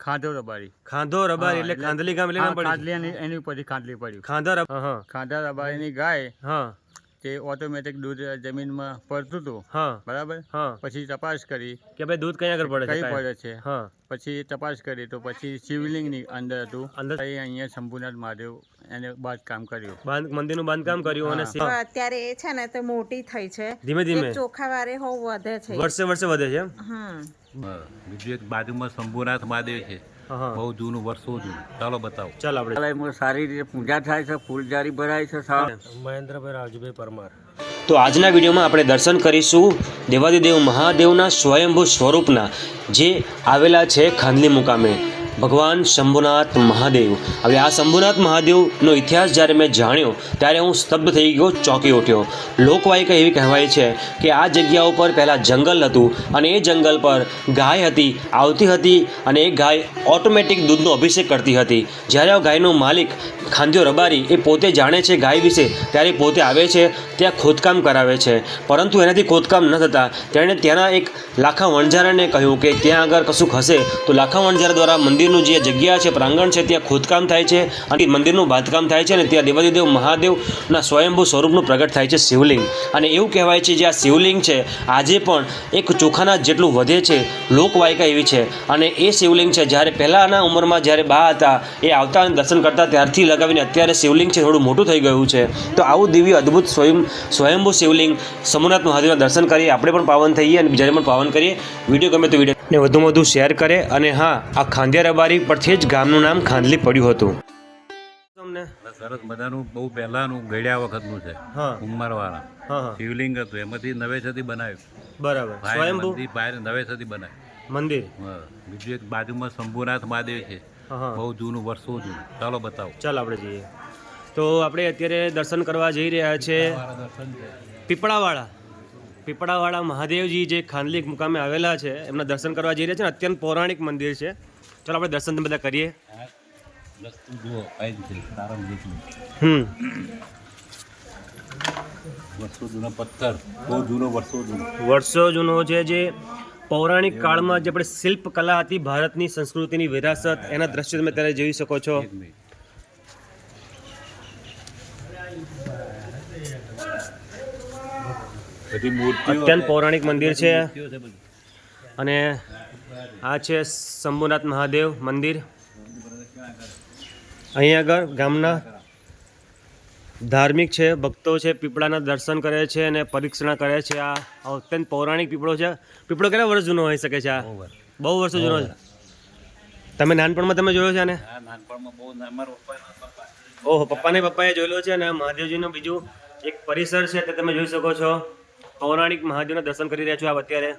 ખાંધો રબારી. ખાંધો રબારી એટલે ખાંધલી ગામ એટલે ખાંડલી એની ઉપરથી ખાંધલી પડ્યું ખાંધા ખાંધા રબારીની ગાય હા. તે ઓટોમેટિક દૂધ જમીનમાં પડતું હતું. બરાબર? પછી તપાસ કરી. કે ભાઈ દૂધ કઈ આગળ પડે કઈ પડે છે? પછી તપાસ કરી તો પછી શિવલિંગની અંદર હતું. અંદર? અહીંયા શંભુનાથ મહાદેવ એને બાંધકામ કર્યું. મંદિરનું બાંધકામ કર્યું અને અત્યારે એ છે ને તો મોટી થઈ છે. ધીમે ધીમે. એ ચોખા વારે હોવ વધે છે. વર્ષે વર્ષે વધે છે બીજું એક બાજુમાં શંભુનાથ મહાદેવ છે. બહુ જૂનું વર્ષો જૂનું. ચાલો બતાવો. ચાલ આપણે. સારી રીતે પૂજા થાય છે ફૂલજારી ભરાય છે મહેન્દ્રભાઈ રાજુભાઈ પરમાર. તો આજના વિડીયોમાં આપણે દર્શન કરીશું દેવાદિદેવ મહાદેવના સ્વયંભૂ સ્વરૂપના જે આવેલા છે ખાંદલી મુકામે. ભગવાન શંભુનાથ મહાદેવ. હવે આ શંભુનાથ મહાદેવનો ઇતિહાસ જ્યારે મેં જાણ્યો, ત્યારે હું સ્તબ્ધ થઈ ગયો, ચોંકી ઉઠ્યો. લોકવાયકા એવી કહેવાય છે કે આ જગ્યા ઉપર પહેલાં જંગલ હતું અને એ જંગલ પર ગાય હતી, આવતી હતી અને એ ગાય ઓટોમેટિક દૂધનો અભિષેક કરતી હતી. જ્યારે આ ગાયનો માલિક ખાંદ્યો રબારી એ પોતે જાણે છે ગાય વિશે, ત્યારે પોતે આવે છે, ત્યાં ખોદકામ કરાવે છે. પરંતુ એનાથી ખોદકામ ન થતાં, તેણે ત્યાંના એક લાખા વણઝારાને કહ્યું કે ત્યાં આગળ કશુંક હશે, તો લાખા વણઝારા દ્વારા મંદિરનું જે જગ્યા છે, પ્રાંગણ છે, ત્યાં ખોદકામ થાય છે અને મંદિરનું બાંધકામ થાય છે અને ત્યાં દેવાદિદેવ મહાદેવના સ્વયંભૂ સ્વરૂપનું પ્રગટ થાય છે શિવલિંગ. અને એવું કહેવાય છે જે આ શિવલિંગ છે, આજે પણ એક ચોખાના જેટલું વધે છે, લોકવાયકા એવી છે. અને એ શિવલિંગ છે, જ્યારે પહેલાંના ઉંમરમાં જ્યારે બા હતા, એ આવતા અને દર્શન કરતા ત્યારથી લગાવીને અત્યારે શિવલિંગ છે થોડું મોટું થઈ ગયું છે. તો આવું દિવ્ય અદ્ભુત સ્વયં સ્વયંભૂ શિવલિંગ સોમનાથ મહાદેવના દર્શન કરીએ આપણે પણ પાવન થઈએ અને બીજાને પણ પાવન કરીએ. વીડિયો ગમે તો વીડિયો ને વધુમાં વધુ શેર કરે અને હા આ ખાંધિયા રબારી પરથી જ ગામનું નામ ખાંદલી પડ્યું હતું. તમને? સરસ મજાનું બહુ પહેલાનું ગળ્યા વખતનું છે ઉમરવાળા. શિવલિંગ હતું એમાંથી નવેસરથી બનાવ્યું. બરાબર. સ્વયંભૂ? બહાર નવેસરથી બનાવ્યું. મંદિર? બીજું એક બાજુમાં શંભુનાથ મહાદેવ છે. બહુ જૂનું વર્ષો જૂનું. ચાલો બતાવો. ચાલ આપણે જઈએ. તો આપણે અત્યારે દર્શન કરવા જઈ રહ્યા છે પીપળાવાળા પીપળાવાળા. મહાદેવજી જે ખાનલી મુકામે આવેલા છે એમના દર્શન કરવા જઈ રહ્યા છે અત્યંત પૌરાણિક મંદિર છે. ચાલો આપણે દર્શન બધા કરીએ. હમ. વર્ષો જૂનો પથ્થર બહુ જૂનો વર્ષો જૂનો. વર્ષો જૂનો છે જે પૌરાણિક કાળમાં જે આપણે શિલ્પ કલા હતી ભારતની સંસ્કૃતિની વિરાસત એના દ્રશ્ય તમે ત્યારે જોઈ શકો છો. અત્યંત પૌરાણિક મંદિર છે. અને આ છે શંભુનાથ મહાદેવ મંદિર. અહીંયા આગળ ગામના ધાર્મિક છે ભક્તો છે પીપળાના દર્શન કરે છે અને પરીક્ષણા કરે છે. આ અત્યંત પૌરાણિક પીપળો છે. પીપળો કેટલા વર્ષ જૂનો હોઈ શકે છે આ? બહુ વર્ષો. જૂનો છે. તમે નાનપણમાં તમે જોયો છે ને. ઓહો પપ્પાને પપ્પાએ જોયેલો છે અને મહાદેવજીનું બીજું એક પરિસર છે તે તમે જોઈ શકો છો. પૌરાણિક મહાદેવના દર્શન કરી રહ્યા છો આપ અત્યારે.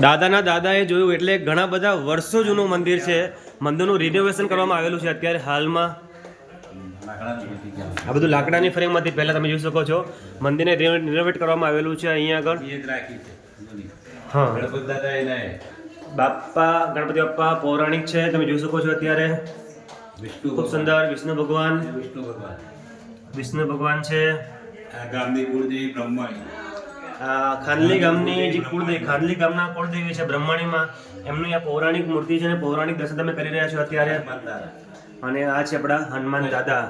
દાદાના દાદાએ જોયું એટલે ઘણા બધા વર્ષો જૂનું મંદિર છે. મંદિરનું રિનોવેશન કરવામાં આવેલું છે અત્યારે હાલમાં. આ બધું લાકડાની ફ્રેમમાંથી પહેલાં તમે જોઈ શકો છો. મંદિરને રિનોવેટ કરવામાં આવેલું છે અહીંયા આગળ. હા. ગણપત બાપા ગણપતિ બાપ્પા પૌરાણિક છે. તમે જોઈ શકો છો અત્યારે. વિષ્ણુ ખૂબ સુંદર વિષ્ણુ ભગવાન. વિષ્ણુ ભગવાન. વિષ્ણુ ભગવાન છે. ગાંધીપુરજી ગામની કુળદેવી બ્રહ્માણી આ ખાનલી ગામની જે કુળદેવી. ખાનલી ગામના કુળદેવી છે બ્રહ્માણીમાં એમની આ પૌરાણિક મૂર્તિ છે અને પૌરાણિક દર્શન તમે કરી રહ્યા છો અત્યારે. અને આ છે આપણા હનુમાન દાદા.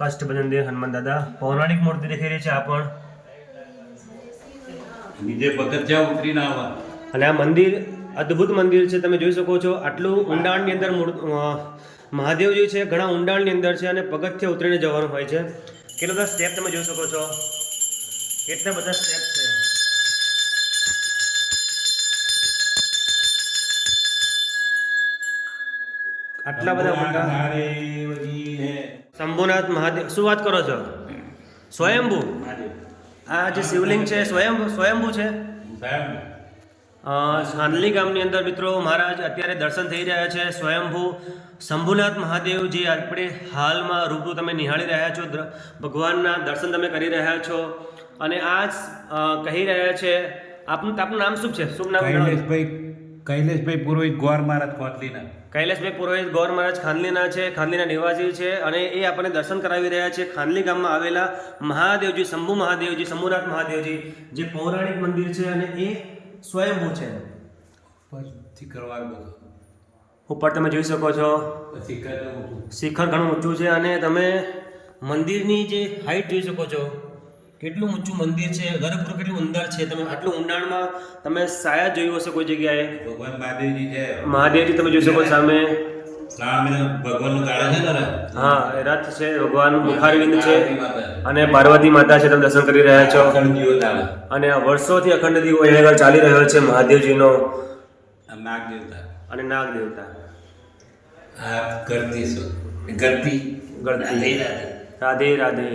કષ્ટભંજન દેવ હનુમાન દાદા. પૌરાણિક મૂર્તિ દેખાઈ રહી છે આ પણ. બીજે પગથિયા ઉતરીને આવવા અને આ મંદિર અદ્ભુત મંદિર છે તમે જોઈ શકો છો. આટલું ઊંડાણની અંદર મહાદેવજી છે ઘણા ઊંડાણની અંદર છે અને પગથિયા ઉતરીને જવાનું હોય છે. કેટલા બધા સ્ટેપ તમે જોઈ શકો છો? કેટલા બધા સ્ટેપ છે? આટલા બધા મોટા શંભુનાથ મહાદેવ શું વાત કરો છો? સ્વયંભુ? આ જે શિવલિંગ છે સ્વયંભુ સ્વયંભુ છે? સાંદલી ગામની અંદર મિત્રો મહારાજ અત્યારે દર્શન થઈ રહ્યા છે. સ્વયંભૂ શંભુનાથ મહાદેવ જે આપણે હાલમાં રૂબરૂ તમે નિહાળી રહ્યા છો. ભગવાનના દર્શન તમે કરી રહ્યા છો. અને આ કહી રહ્યા છે આપનું આપનું નામ શું છે? શુભ નામ કૈલેશભાઈ કૈલેશભાઈ પુરોહિત ગોર મહારાજ કોટલીના કૈલેશભાઈ પુરોહિત ગોર મહારાજ ખાનલીના છે ખાનલીના નિવાસી છે અને એ આપણને દર્શન કરાવી રહ્યા છે. ખાનલી ગામમાં આવેલા મહાદેવજી શંભુ મહાદેવજી શંભુનાથ મહાદેવજી જે પૌરાણિક મંદિર છે અને એ સ્વયંભૂ છે. પછી કરવાનું બધું. ઉપર તમે જોઈ શકો છો. શિખર ઘણું ઊંચું છે અને તમે મંદિરની જે હાઈટ જોઈ શકો છો. કેટલું ઊંચું મંદિર છે? ગર્ભગૃહ કેટલું અંદર છે? તમે આટલું ઊંડાણમાં તમે સાયા જોયું હશે કોઈ જગ્યાએ? ભગવાન મહાદેવજી છે. મહાદેવજી તમે જોઈ શકો સામે. ભગવાનનું ગાળા છે ને હા એ રથ છે. ભગવાન મુખારવિંદ છે. અને પાર્વતી માતા છે તમે દર્શન કરી રહ્યા છો. અને વર્ષોથી અખંડ દીવો અહીંયા આગળ ચાલી રહ્યો છે મહાદેવજીનો. નાગ દેવતા અને નાગ દેવતા આ ગરતી ગરતી રાધે રાધે. રાધે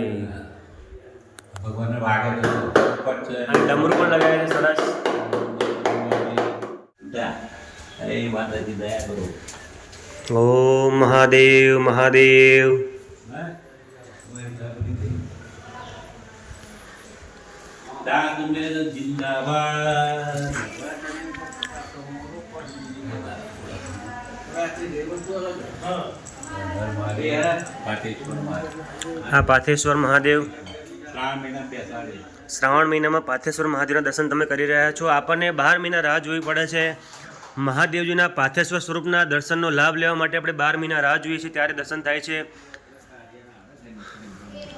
ભગવાનને વાગે તો ઉપર છે. અને ડમરું પણ લગાવ્યા છે સરસ. અરે માતાજી દયા કરો. ઓમ મહાદેવ જિંદાબાદ. મહાદેવ. હા પાથેશ્વર મહાદેવ. શ્રાવણ મહિનામાં પાથેશ્વર મહાદેવના દર્શન તમે કરી રહ્યા છો. આપણને બાર મહિના રાહ જોવી પડે છે. મહાદેવજીના પાથેશ્વર સ્વરૂપના દર્શનનો લાભ લેવા માટે આપણે બાર મહિના રાહ જોઈએ છીએ ત્યારે દર્શન થાય છે.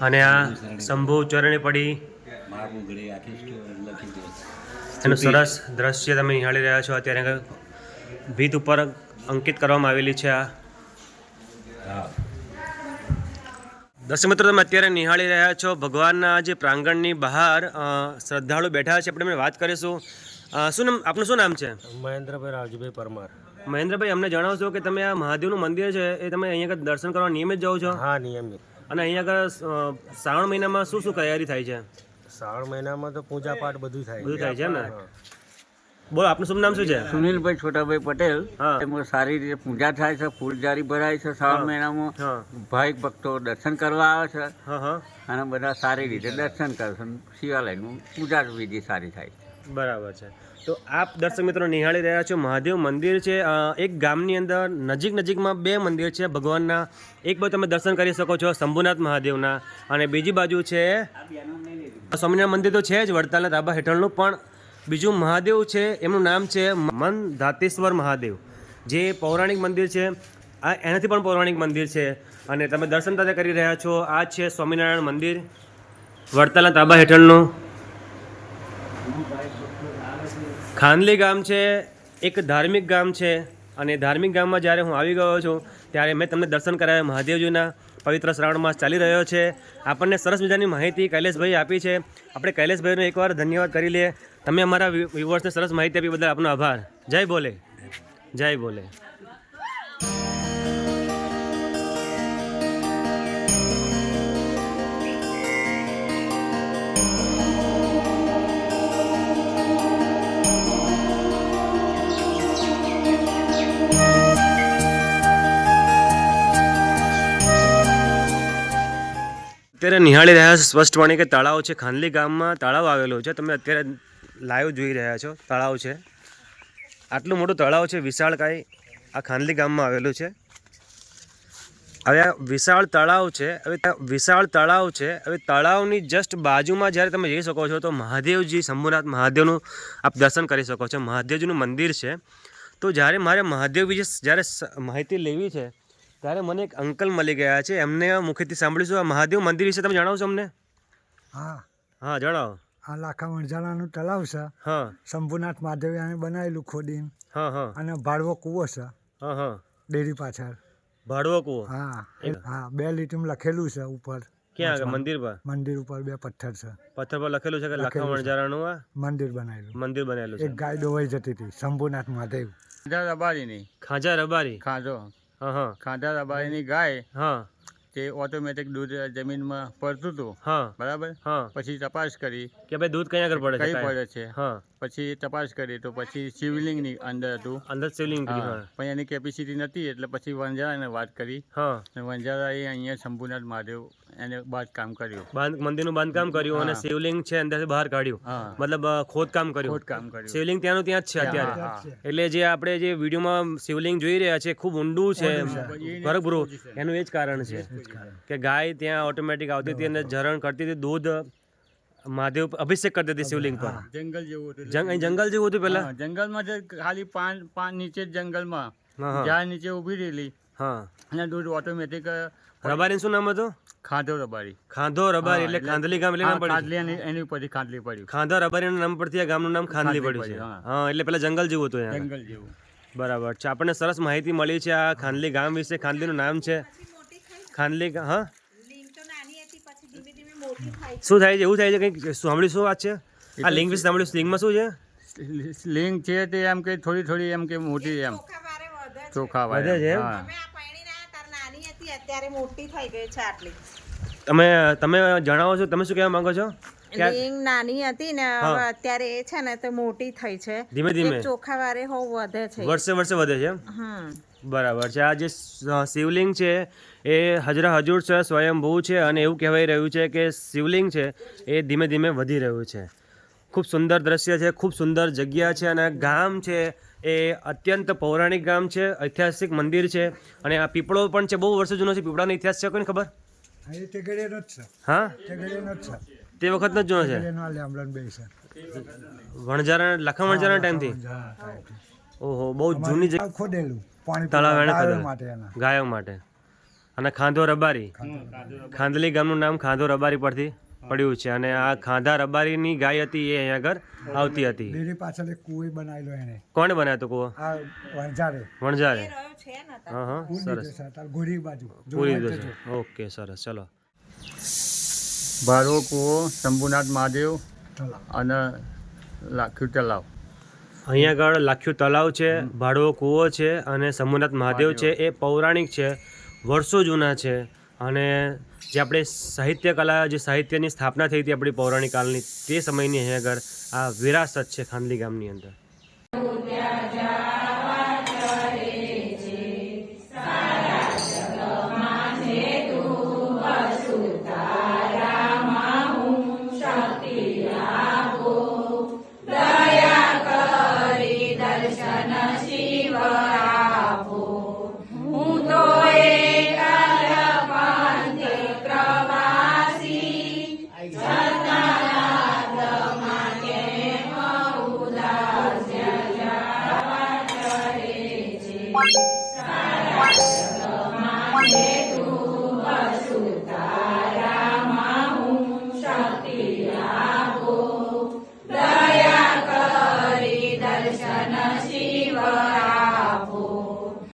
અને આ શંભુ ચરણે પડી. એનું સરસ દ્રશ્ય તમે નિહાળી રહ્યા છો. અત્યારે ભીત ઉપર અંકિત કરવામાં આવેલી છે આ. દર્શક મિત્રો તમે અત્યારે નિહાળી રહ્યા છો ભગવાનના જે પ્રાંગણની બહાર શ્રદ્ધાળુ બેઠા છે. આપણે વાત કરીશું. શું નામ આપનું શું નામ છે? મહેન્દ્રભાઈ રાવજીભાઈ પરમાર. મહેન્દ્રભાઈ અમને જણાવશો કે તમે આ મહાદેવનું મંદિર છે એ તમે અહીંયા આગળ દર્શન કરવા નિયમિત જાઓ છો? હા નિયમિત. અને અહીંયા આગળ શ્રાવણ મહિનામાં શું શું તૈયારી થાય છે? શ્રાવણ મહિનામાં તો પૂજા પાઠ બધું થાય. બધું થાય છે ને? બોલો આપનું શુભ નામ શું છે? સુનિલભાઈ છોટાભાઈ પટેલ. એમાં સારી રીતે પૂજા થાય છે ફૂલજારી ભરાય છે શ્રાવણ મહિનામાં. ભાઈ ભક્તો દર્શન કરવા આવે છે. અને બધા સારી રીતે દર્શન કરે છે. અને શિવાલયનું પૂજા વિધિ સારી થાય છે. બરાબર છે. તો આપ દર્શક મિત્રો નિહાળી રહ્યા છો. મહાદેવ મંદિર છે. એક ગામની અંદર નજીક નજીકમાં બે મંદિર છે. ભગવાનના. એક બાજુ તમે દર્શન કરી શકો છો શંભુનાથ મહાદેવના. અને બીજી બાજુ છે સ્વામિનારાયણ મંદિર તો છે જ વડતાલના ધાબા હેઠળનું પણ બીજું મહાદેવ છે, એમનું નામ છે મન ધાતેશ્વર મહાદેવ. જે પૌરાણિક મંદિર છે, આ એનાથી પણ પૌરાણિક મંદિર છે. અને તમે દર્શન તારે કરી રહ્યા છો, આ છે સ્વામિનારાયણ મંદિર, વડતાલના તાબા હેઠળનું. ખાનલી ગામ છે, એક ધાર્મિક ગામ છે. અને ધાર્મિક ગામમાં જ્યારે હું આવી ગયો છું, ત્યારે મેં તમને દર્શન કરાવ્યા મહાદેવજીના. પવિત્ર શ્રાવણ માસ ચાલી રહ્યો છે. આપણને સરસ મજાની માહિતી કૈલેશભાઈ આપી છે. આપણે કૈલેશભાઈનો એકવાર ધન્યવાદ કરી લઈએ. તમે અમારા વ્યુવર્સને સરસ માહિતી આપી બદલ આપનો આભાર. જય બોલે. જય બોલે. અત્યારે નિહાળી રહ્યા છો સ્પષ્ટપણે કે તળાવ છે. ખાનલી ગામમાં તળાવ આવેલો છે. તમે અત્યારે લાઈવ જોઈ રહ્યા છો. તળાવ છે. આટલું મોટું તળાવ છે વિશાળકાય આ ખાનલી ગામમાં આવેલું છે. હવે આ વિશાળ તળાવ છે હવે ત્યાં વિશાળ તળાવ છે હવે તળાવની જસ્ટ બાજુમાં જ્યારે તમે જઈ શકો છો તો મહાદેવજી શંભુનાથ મહાદેવનું આપ દર્શન કરી શકો છો. મહાદેવજીનું મંદિર છે. તો જ્યારે મારે મહાદેવ વિશે જ્યારે માહિતી લેવી છે ત્યારે મને એક અંકલ મળી ગયા છે. એમને મુખેથી સાંભળીશું આ મહાદેવ મંદિર વિશે તમે જણાવશો અમને? હા. હા જણાવો. આ લાખા વણઝારાનું તળાવ છે. શંભુનાથ મહાદેવયાને બનાવેલું ખોદીને હા હા. અને ભાડવો કૂવો છે. હા હા. ડેરી પાછળ. ભાડવો કૂવો? હા. હા બે લીટીમાં લખેલું છે ઉપર. ક્યાં મંદિર પર? મંદિર ઉપર બે પથ્થર છે. પથ્થર પર લખેલું છે કે લાખા લખેલું આ? મંદિર બનાવેલું. મંદિર બનેલું એક ગાય દોવાઈ જતી હતી શંભુનાથ મહાદેવ રબારી રબારીની. ખાજા રબારી? ખાજો. હા હા. ખાંધા રબારીની ગાય હા. તે ઓટોમેટિક દૂધ જમીનમાં પડતું હતું. બરાબર? પછી તપાસ કરી. કે ભાઈ દૂધ કઈ આગળ પડે કઈ પડે છે? પછી તપાસ કરી તો પછી શિવલિંગની અંદર હતું. અંદર શિવલિંગ પણ એની કેપેસિટી નથી એટલે પછી વંજારાને વાત કરી. વંજારા એ અહીંયા શંભુનાથ મહાદેવ એને બાંધકામ કર્યું. બાંધ મંદિરનું બાંધકામ કર્યું અને શિવલિંગ છે અંદરથી બહાર કાઢ્યું. મતલબ ખોદકામ કર્યું. ખોદકામ કર્યું. શિવલિંગ ત્યાંનું ત્યાં જ છે અત્યારે. એટલે જે આપણે જે વિડીયોમાં શિવલિંગ જોઈ રહ્યા છે ખૂબ ઊંડું છે ગર્ભગૃહ એનું એ જ કારણ છે કે ગાય ત્યાં ઓટોમેટિક આવતી હતી અને ઝરણ કરતી હતી દૂધ મહાદેવ અભિષેક કરતી હતી શિવલિંગ પર. જંગલ જેવું હતું. જંગલ જેવું હતું પેલા જંગલમાં ખાલી પાન પાન નીચે જ જંગલમાં. ઝાડ નીચે ઊભી રહેલી. હા. અને દૂધ ઓટોમેટિક રબારીનું શું નામ હતું? ખાંધો રબારી. ખાંધો રબારી એટલે ખાંધલી ગામ એટલે નામ પડ્યું એની ઉપરથી ખાંધલી પડ્યું. ખાંધો રબારી નામ પરથી આ ગામનું નામ ખાંદલી ખાંદલી પડ્યું છે. હા. એટલે પેલા જંગલ જેવું હતું જંગલ જેવું. બરાબર છે. આપણને સરસ માહિતી મળી છે આ ખાંદલી ગામ વિશે. ખાંધલીનું નામ છે ખાંદલી ગા- હા? લીંગ તો નાની હતી પછી ધીમે ધીમે મોટી થાય શું થાય છે? એવું થાય છે કંઈક? સાંભળ્યું શું વાત છે? આ લિંગ વિશે સાંભળ્યું? લિંગમાં શું છે? લિંગ છે તે એમ કે થોડી થોડી એમ કે મોટી એમ. ચોખા વધે છે. અત્યારે મોટી થઈ ગઈ છે આટલી. તમે તમે જણાવો છો તમે શું કહેવા માંગો છો? કે નાની હતી ને હવે અત્યારે એ છે ને તો મોટી થઈ છે. ધીમે ધીમે? ચોખા વારે હોવ વધે છે. વર્ષે વર્ષે વધે છે બરાબર છે. આ જે શિવલિંગ છે એ હજરા હજુર છે સ્વયંભૂ છે અને એવું કહેવાય રહ્યું છે કે શિવલિંગ છે એ ધીમે ધીમે વધી રહ્યું છે. ખૂબ સુંદર દ્રશ્ય છે ખૂબ સુંદર જગ્યા છે અને ગામ છે એ અત્યંત પૌરાણિક ગામ છે ઐતિહાસિક મંદિર છે અને આ પીપળો પણ છે બહુ વર્ષો જૂનો છે પીપળાનો ઇતિહાસ છે કોઈને ખબર? હા તે વખત જ જૂનો છે? વણઝારા લખા વણજારા ટાઈમથી? ઓહો બહુ જૂની જગ્યા. તળાવ ખોદેલું. માટે ગાયો માટે. અને ખાંધો રબારી. ખાંદલી ગામનું નામ ખાંધો રબારી પરથી. પડ્યું છે અને આ ખાંધા રબારીની ગાય હતી એ અહીંયા આગળ આવતી હતી. ડેરી પાછળ એક કુવો બનાવેલો એને. કોણે બનાવ્યો તો કુવો? આ વણઝારે. રહ્યો છે હા હા સરસ. બાજુ. પૂરી ઓકે સરસ. ચલો. ભારો કૂવો શંભુનાથ મહાદેવ અને લાખ્યું તલાવ. અહીંયા આગળ લાખ્યું તલાવ છે ભાડવો કૂવો છે અને સમુનાથ મહાદેવ. છે. એ પૌરાણિક છે વર્ષો જૂના છે અને જે આપણે સાહિત્ય કલા, જે સાહિત્યની સ્થાપના થઈ હતી આપણી પૌરાણિક કાળની, તે સમયની અહીં આગળ આ વિરાસત છે ખાંડલી ગામની અંદર.